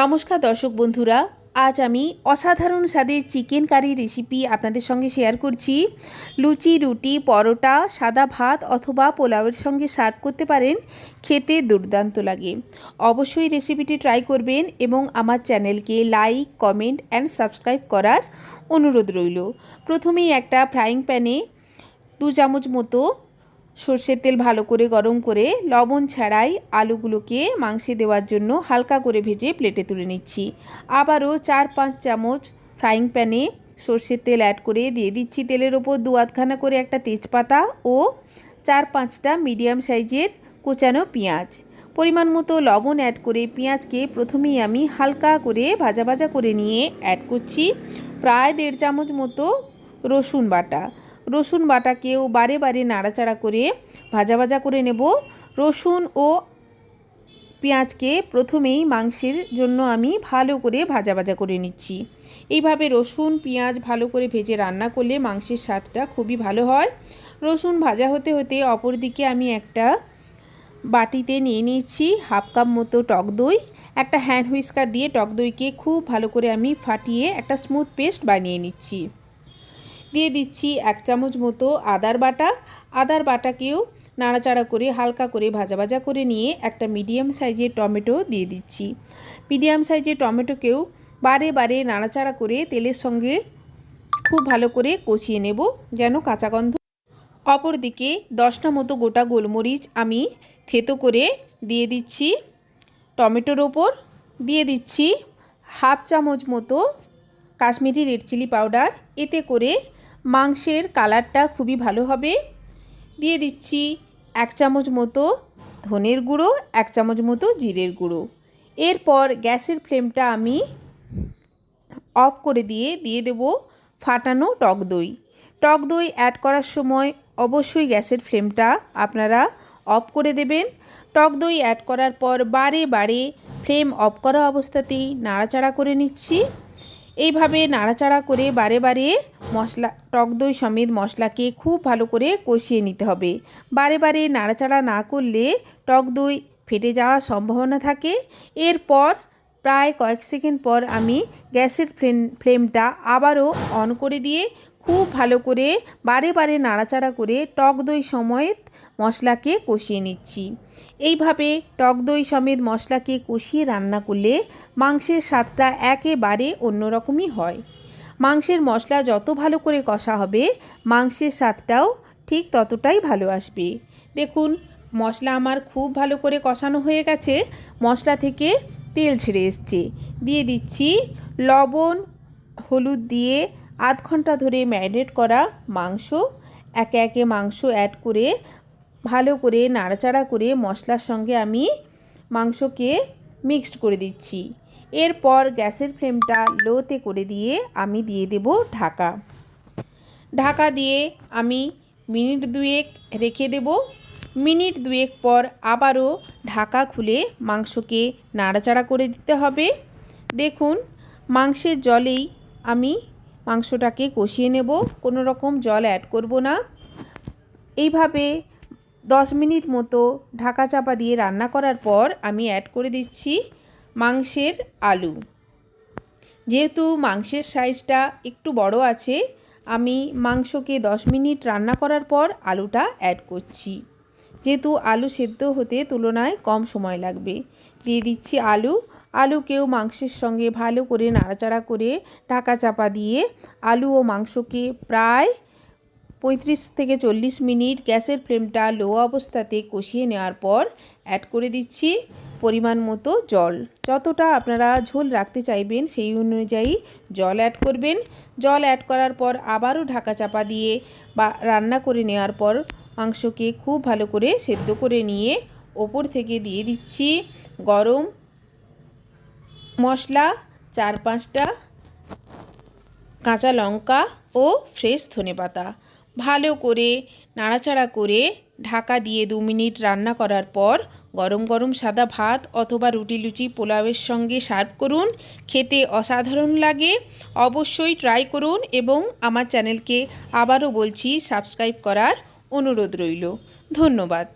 নমস্কার দর্শক বন্ধুরা, আজ আমি অসাধারণ স্বাদের চিকেন কারি রেসিপি আপনাদের সঙ্গে শেয়ার করছি। লুচি, রুটি, পরোটা, সাদা ভাত অথবা পোলাওয়ের সঙ্গে সার্ভ করতে পারেন, খেতে দুর্দান্ত লাগে। অবশ্যই রেসিপিটি ট্রাই করবেন এবং আমার চ্যানেলকে লাইক কমেন্ট অ্যান্ড সাবস্ক্রাইব করার অনুরোধ রইল। প্রথমেই একটা ফ্রাইং প্যানে দু চামচ মতো সর্ষের তেল ভালো করে গরম করে লবণ ছাড়াই আলুগুলোকে মাংসে দেওয়ার জন্য হালকা করে ভেজে প্লেটে তুলে নিচ্ছি। আবারও চার পাঁচ চামচ ফ্রাইং প্যানে সর্ষের তেল অ্যাড করে দিয়ে দিচ্ছি তেলের ওপর দু আধখানা করে একটা তেজপাতা ও চার পাঁচটা মিডিয়াম সাইজের কোচানো পেঁয়াজ। পরিমাণ মতো লবণ অ্যাড করে পেঁয়াজকে প্রথমেই আমি হালকা করে ভাজা ভাজা করে নিয়ে অ্যাড করছি। প্রায় দেড় চামচ মতো রসুন বাটা। রসুন বাটাকেও বারে বারে নাড়াচাড়া করে ভাজা ভাজা করে নেব। রসুন ও পেঁয়াজকে প্রথমেই মাংসের জন্য আমি ভালো করে ভাজা ভাজা করে নিচ্ছি। এইভাবে রসুন, পেঁয়াজ ভালো করে ভেজে রান্না করলে মাংসের স্বাদটা খুবই ভালো হয়। রসুন ভাজা হতে হতে অপর দিকে আমি একটা বাটিতে নিয়ে নিচ্ছি হাফ কাপ মতো টক দই, একটা হ্যান্ড হুইস্কার দিয়ে টক দইকে খুব ভালো করে আমি ফাটিয়ে একটা স্মুথ পেস্ট বানিয়ে নিচ্ছি। দিয়ে দিচ্ছি এক চামচ মতো আদার বাটা। আদার বাটাকেও নাড়াচাড়া করে হালকা করে ভাজা ভাজা করে নিয়ে একটা মিডিয়াম সাইজের টমেটো দিয়ে দিচ্ছি। মিডিয়াম সাইজের টমেটোকেও বারে বারে নাড়াচাড়া করে তেলের সঙ্গে খুব ভালো করে কষিয়ে নেব যেন কাঁচা গন্ধ। অপরদিকে দশটা মতো গোটা গোলমরিচ আমি থেতো করে দিয়ে দিচ্ছি। টমেটোর ওপর দিয়ে দিচ্ছি হাফ চামচ মতো কাশ্মীরি রেড চিলি পাউডার। এতে করে মাংসের কালারটা খুবই ভালো হবে। দিয়ে দিচ্ছি এক চামচ মতো ধনের গুঁড়ো, এক চামচ মতো জিরের গুঁড়ো। এরপর গ্যাসের ফ্লেমটা আমি অফ করে দিয়ে দিয়ে দেব ফাটানো টক দই। টক দই অ্যাড করার সময় অবশ্যই গ্যাসের ফ্লেমটা আপনারা অফ করে দেবেন। টক দই অ্যাড করার পর বারে বারে ফ্লেম অফ করা অবস্থাতেই নাড়াচাড়া করে নিচ্ছি। এইভাবে নাড়াচাড়া করে বারে বারে মশলা, টক দই সমেত মশলাকে খুব ভালো করে কষিয়ে নিতে হবে। বারে বারে নাড়াচাড়া না করলে টক দই ফেটে যাওয়ার সম্ভাবনা থাকে। এরপর প্রায় কয়েক সেকেন্ড পর আমি গ্যাসের ফ্লেম ফ্লেমটা আবারও অন করে দিয়ে খুব ভালো করে বারে বারে নাড়াচাড়া করে টক দই সমেত মশলাকে কষিয়ে নিচ্ছি। এইভাবে টক দই সমেত মশলাকে কষিয়ে রান্না করলে মাংসের স্বাদটা একেবারে অন্যরকমই হয়। মাংসের মশলা যত ভালো করে কষা হবে, মাংসের স্বাদটাও ঠিক ততটাই ভালো আসবে। দেখুন, মশলা আমার খুব ভালো করে কষানো হয়ে গেছে। মশলা থেকে তেল ছেড়ে এসছে। দিয়ে দিচ্ছি লবণ, হলুদ দিয়ে আধ ঘণ্টা ধরে ম্যারিনেট করা মাংস, একে একে মাংস অ্যাড করে, ভালো করে নাড়াচাড়া করে মশলার সঙ্গে আমি মাংসকে মিক্সড করে দিচ্ছি। এরপর গ্যাসের ফ্লেমটা লোতে করে দিয়ে আমি দিয়ে দেব ঢাকা। ঢাকা দিয়ে আমি মিনিট দুয়েক রেখে দেব। মিনিট দুয়েক পর আবারও ঢাকা খুলে মাংসকে নাড়াচাড়া করে দিতে হবে। দেখুন, মাংসের জলেই আমি মাংসটাকে কষিয়ে নেব। কোনো রকম জল অ্যাড করব না। এইভাবে দশ মিনিট মতো ঢাকা চাপা দিয়ে রান্না করার পর আমি অ্যাড করে দিচ্ছি মাংসের আলু। যেহেতু মাংসের সাইজটা একটু বড় আছে, আমি মাংসকে দশ মিনিট রান্না করার পর আলুটা অ্যাড করছি। যেহেতু আলু সেদ্ধ হতে তুলনায় কম সময় লাগবে। দিয়ে দিচ্ছি আলু। আলুকেও মাংসের সঙ্গে ভালো করে নাড়াচাড়া করে ঢাকা চাপা দিয়ে আলু ও মাংসকে প্রায় পঁয়ত্রিশ থেকে চল্লিশ মিনিট গ্যাসের ফ্লেমটা লো অবস্থাতে কষিয়ে নেওয়ার পর অ্যাড করে দিচ্ছি পরিমাণ মতো জল। যতটা আপনারা ঝোল রাখতে চাইবেন সেই অনুযায়ী জল অ্যাড করবেন। জল অ্যাড করার পর আবারও ঢাকা চাপা দিয়ে বা রান্না করে নেওয়ার পর মাংসকে খুব ভালো করে সেদ্ধ করে নিয়ে ওপর থেকে দিয়ে দিচ্ছি গরম মশলা, চার পাঁচটা কাঁচা লঙ্কা ও ফ্রেশ ধনেপাতা ভালো করে নাড়াচাড়া করে ঢাকা দিয়ে দু মিনিট রান্না করার পর গরম গরম সাদা ভাত অথবা রুটি লুচি পোলাওয়ের সঙ্গে সার্ভ করুন। খেতে অসাধারণ লাগে। অবশ্যই ট্রাই করুন এবং আমার চ্যানেলকে আবারও বলছি, সাবস্ক্রাইব করার অনুরোধ রইল। ধন্যবাদ।